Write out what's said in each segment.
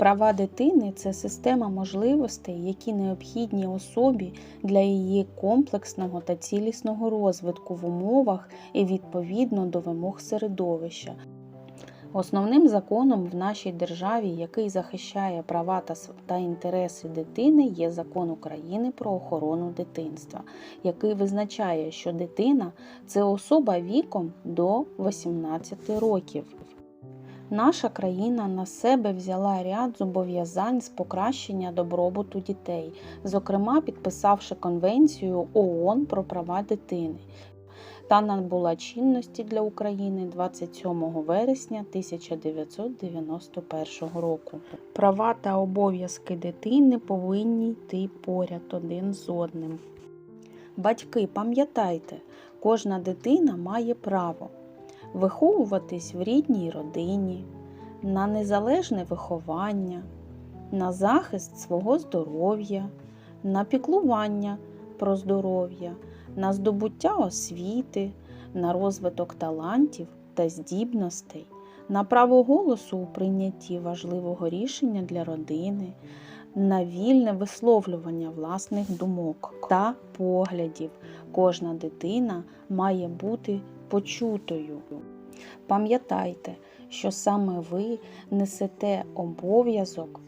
Права дитини це система можливостей, які необхідні особі для її комплексного та цілісного розвитку в умовах і відповідно до вимог середовища. Основним законом в нашій державі, який захищає права та інтереси дитини, є закон України про охорону дитинства, який визначає, що дитина це особа віком до 18 років. Наша країна на себе взяла ряд зобов'язань з покращення добробуту дітей, зокрема підписавши Конвенцію ООН про права дитини. Та набула чинності для України 27 вересня 1991 року. Права та обов'язки дитини повинні йти поряд один з одним. Батьки, пам'ятайте, кожна дитина має право виховуватись в рідній родині, на незалежне виховання, на захист свого здоров'я, на піклування про здоров'я, на здобуття освіти, на розвиток талантів та здібностей, на право голосу у прийнятті важливого рішення для родини, на вільне висловлювання власних думок та поглядів. Кожна дитина має бути почутою. Пам'ятайте, що саме ви несете обов'язок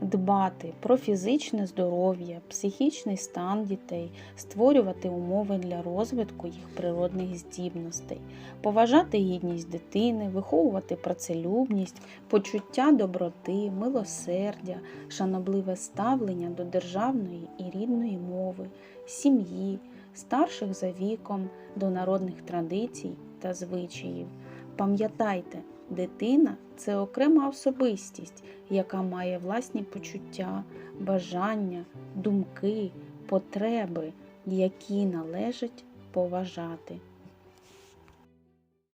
дбати про фізичне здоров'я, психічний стан дітей, створювати умови для розвитку їх природних здібностей, поважати гідність дитини, виховувати працелюбність, почуття доброти, милосердя, шанобливе ставлення до державної і рідної мови, сім'ї, старших за віком, до народних традицій та звичаїв. Пам'ятайте, дитина це окрема особистість, яка має власні почуття, бажання, думки, потреби, які належить поважати.